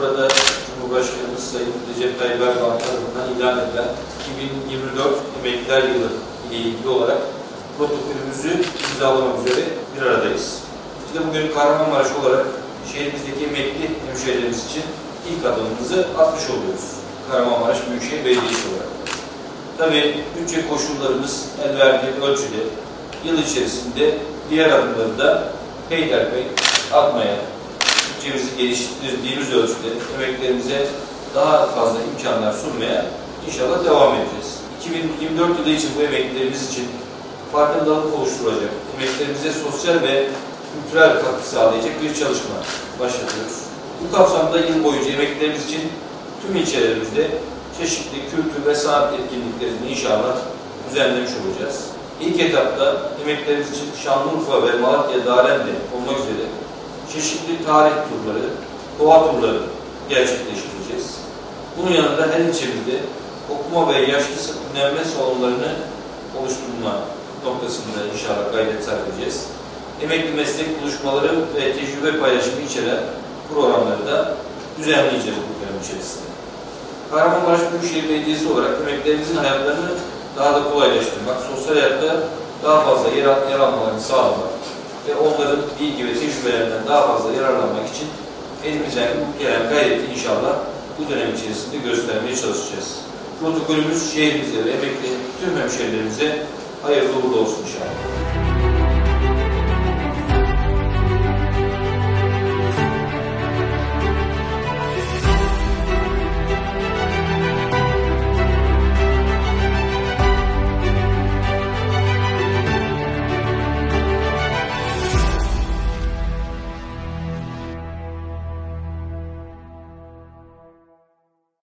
burada Cumhurbaşkanımız Sayın Recep Tayyip Erdoğan tarafından ilan edilen 2024 Emekliler Yılı ile ilgili olarak protokolümüzü imzalamak üzere bir aradayız. Biz de bugün Kahramanmaraş olarak şehrimizdeki emekli hemşehrilerimiz için ilk adımımızı atmış oluyoruz. Kahramanmaraş Büyükşehir Belediyesi olarak. Tabii bütçe koşullarımız el verdiği ölçüde yıl içerisinde diğer adımları da peyderpey atmaya, bütçemizi geliştirdiğimiz ölçüde emeklerimize daha fazla imkanlar sunmaya inşallah devam edeceğiz. 2024 yılı için bu emeklilerimiz için farkındalık oluşturacak, emeklerimize sosyal ve kültürel katkı sağlayacak bir çalışma başlatıyoruz. Bu kapsamda yıl boyunca emeklilerimiz için tüm ilçelerimizde çeşitli kültür ve sanat etkinliklerini inşallah düzenlemiş olacağız. İlk etapta emeklilerimiz için Şanlıurfa ve Malatya Darende olmak üzere çeşitli tarih turları, doğa turları gerçekleştireceğiz. Bunun yanında her ilçemizde okuma ve yaşlı dinlenme salonlarını oluşturma noktasında inşallah gayret sarf edeceğiz. Emekli meslek buluşmaları ve tecrübe paylaşımı içeren programları da düzenleyeceğiz bu dönem içerisinde. Kahramanmaraş Büyükşehir Belediyesi olarak emeklerimizin hayatlarını daha da kolaylaştırmak, sosyal hayatta daha fazla yer, yer almalarını sağlamak ve onların bilgi ve tecrübelerinden daha fazla yararlanmak için elimizden gelen gayreti inşallah bu dönem içerisinde göstermeye çalışacağız. Protokolümüz şehrimize ve emekli tüm hemşehrilerimize hayırlı uğurlu olsun inşallah.